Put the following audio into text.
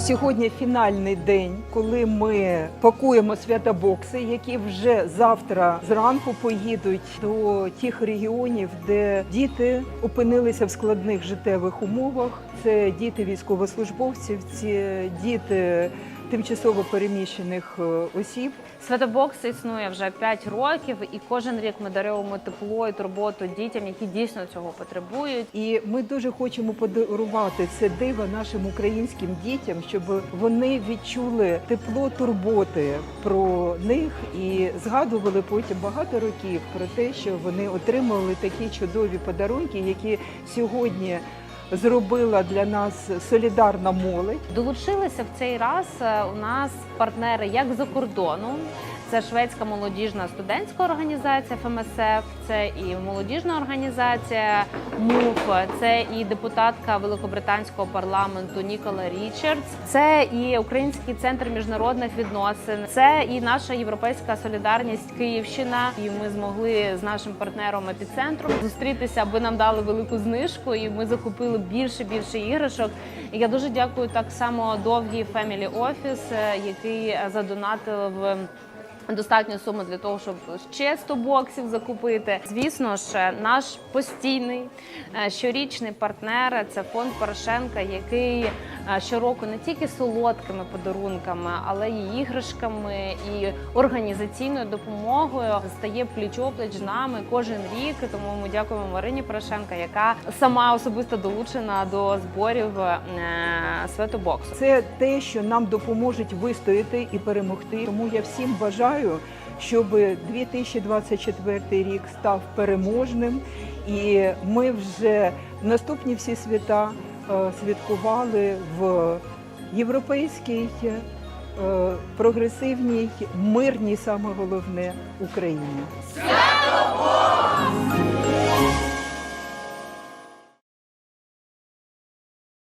Сьогодні фінальний день, коли ми пакуємо святобокси, які вже завтра зранку поїдуть до тих регіонів, де діти опинилися в складних життєвих умовах. Це діти військовослужбовців, це діти тимчасово переміщених е, осіб. Святобокс існує вже 5 років, і кожен рік ми даруємо тепло і турботу дітям, які дійсно цього потребують. І ми дуже хочемо подарувати це диво нашим українським дітям, щоб вони відчули тепло турботи про них і згадували потім багато років про те, що вони отримали такі чудові подарунки, які сьогодні зробила для нас солідарна молодь. Долучилися в цей раз е, у нас партнери як за кордону. Це шведська молодіжна студентська організація ФМСФ, це і молодіжна організація МУФ, це і депутатка Великобританського парламенту Нікола Річардс, це і Український центр міжнародних відносин, це і наша європейська солідарність Київщина. І ми змогли з нашим партнером епіцентром зустрітися, аби нам дали велику знижку, і ми закупили більше більше іграшок. І я дуже дякую так само довгий Family Office, е, який е, задонатив. Достатню суму для того, щоб ще 100 боксів закупити. Звісно ж, наш постійний е, щорічний партнер це фонд Порошенка, який щороку не тільки солодкими подарунками, але й іграшками і організаційною допомогою стає пліч-опліч нами кожен рік. Тому ми дякуємо Марині Порошенка, яка сама особисто долучена до зборів е, светобоксу. Це те, що нам допоможуть вистояти і перемогти. Тому я всім бажаю, щоб 2024 рік став переможним, і ми вже наступні всі свята е, святкували в європейській, е, прогресивній, мирній, саме головне Україні. Свято Богу!